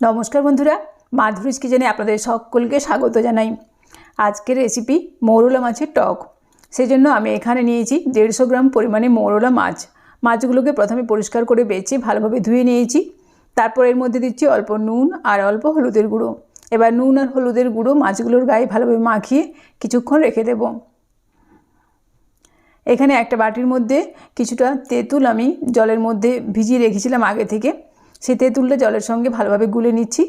নমস্কার বন্ধুরা মাধুরীস কিচেনে আপনাদের সকলকে স্বাগত জানাই। আজকের রেসিপি মৌরলা মাছের টক। সেজন্য আমি এখানে নিয়েছি দেড়শো গ্রাম পরিমাণে মৌরলা মাছ। মাছগুলোকে প্রথমে পরিষ্কার করে বেছে ভালোভাবে ধুয়ে নিয়েছি। তারপর এর মধ্যে দিচ্ছি অল্প নুন আর অল্প হলুদের গুঁড়ো। এবার নুন আর হলুদের গুঁড়ো মাছগুলোর গায়ে ভালোভাবে মাখিয়ে কিছুক্ষণ রেখে দেব। এখানে একটা বাটির মধ্যে কিছুটা তেঁতুল আমি জলের মধ্যে ভিজিয়ে রেখেছিলাম আগে থেকে। সেই তেঁতুলটা জলের সঙ্গে ভালোভাবে গুলে নিচ্ছি।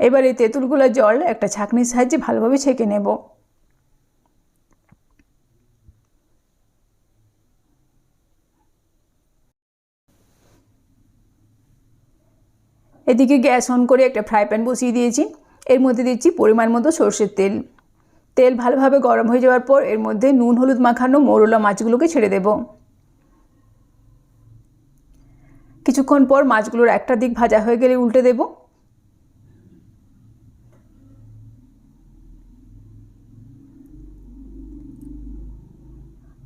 এবার এই তেঁতুলগুলো জল একটা ছাঁকনির সাহায্যে ভালোভাবে ছেঁকে নেব। এদিকে গ্যাস অন করে একটা ফ্রাই প্যান বসিয়ে দিয়েছি। এর মধ্যে দিচ্ছি পরিমাণ মতো সর্ষের তেল। তেল ভালোভাবে গরম হয়ে যাওয়ার পর এর মধ্যে নুন, হলুদ মাখানো মোরলা মাছগুলোকে ছেড়ে দেব। কিছুক্ষণ পর মাছগুলোর একটা দিক ভাজা হয়ে গেলে উল্টে দেব।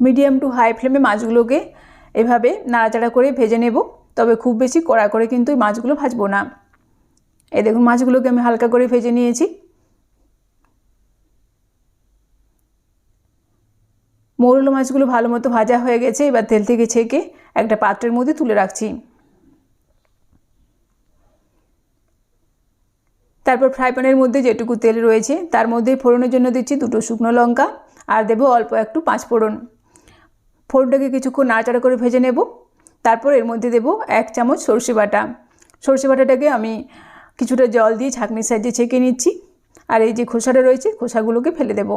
মিডিয়াম টু হাই ফ্লেমে মাছগুলোকে এভাবে নাড়াচাড়া করে ভেজে নেব। তবে খুব বেশি কড়া করে কিন্তু মাছগুলো ভাজবো না। এই দেখুন, মাছগুলোকে আমি হালকা করে ভেজে নিয়েছি। মৌরলো মাছগুলো ভালো মতো ভাজা হয়ে গেছে, এবার তেল থেকে ছেঁকে একটা পাত্রের মধ্যে তুলে রাখছি। তারপর ফ্রাই প্যানের মধ্যে যেটুকু তেল রয়েছে, তার মধ্যে ফোড়নের জন্য দিচ্ছি দুটো শুকনো লঙ্কা আর দেবো অল্প একটু পাঁচ ফোড়ন। ফোড়নটাকে কিছুক্ষণ নাড়াচাড়া করে ভেজে নেব। তারপর এর মধ্যে দেবো এক চামচ সর্ষে বাটা। সর্ষে বাটাটাকে আমি কিছুটা জল দিয়ে ছাঁকনির সাইজে ছেঁকে নিচ্ছি। আর এই যে খোসাটা রয়েছে, খোসাগুলোকে ফেলে দেব।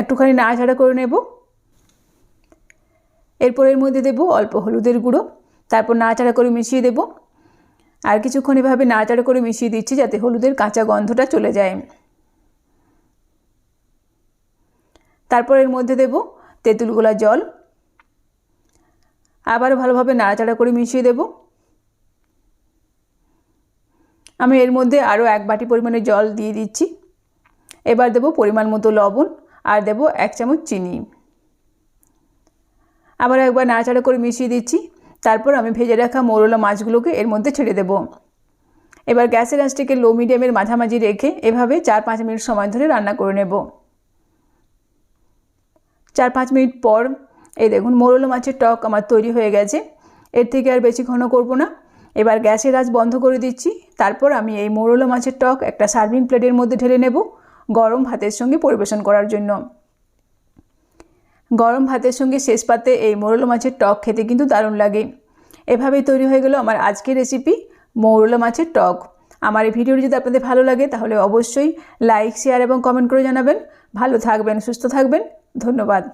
একটুখানি নাড়াচাড়া করে নেব। এরপর এর মধ্যে দেবো অল্প হলুদের গুঁড়ো, তারপর নাড়াচাড়া করে মিশিয়ে দেব। আর কিছুক্ষণ এভাবে নাড়াচাড়া করে মিশিয়ে দিচ্ছি যাতে হলুদের কাঁচা গন্ধটা চলে যায়। তারপর এর মধ্যে দেব তেঁতুল গোলা জল। আবার ভালোভাবে নাড়াচাড়া করে মিশিয়ে দেব। আমি এর মধ্যে আরও এক বাটি পরিমাণে জল দিয়ে দিচ্ছি। এবার দেব পরিমাণ মতো লবণ। আর দেব এক চামচ চিনি। আবার একবার নাড়াচাড়া করে মিশিয়ে দিচ্ছি। তারপর আমি ভেজে রাখা মোরলা মাছগুলোকে এর মধ্যে ছেড়ে দেব। এবার গ্যাসের আঁচটিকে লো মিডিয়ামের মাঝামাঝি রেখে এভাবে চার পাঁচ মিনিট সময় ধরে রান্না করে নেব। চার পাঁচ মিনিট পর এই দেখুন মোরলা মাছের টক আমার তৈরি হয়ে গেছে। এর থেকে আর বেশি ঘন করব না। এবার গ্যাসের আঁচ বন্ধ করে দিচ্ছি। তারপর আমি এই মোরলা মাছের টক একটা সার্ভিং প্লেটের মধ্যে ঢেলে নেব। গরম ভাতের সঙ্গে পরিবেশন করার জন্য। গরম ভাতের সঙ্গে শেষ পাতে এই মোরলা মাছের টক খেতে কিন্তু দারুণ লাগে। এভাবেই তৈরি হয়ে গেল আমার আজকের রেসিপি মৌরলা মাছের টক। আমার এই ভিডিওটি যদি আপনাদের ভালো লাগে, তাহলে অবশ্যই লাইক শেয়ার এবং কমেন্ট করে জানাবেন। ভালো থাকবেন, সুস্থ থাকবেন। ধন্যবাদ।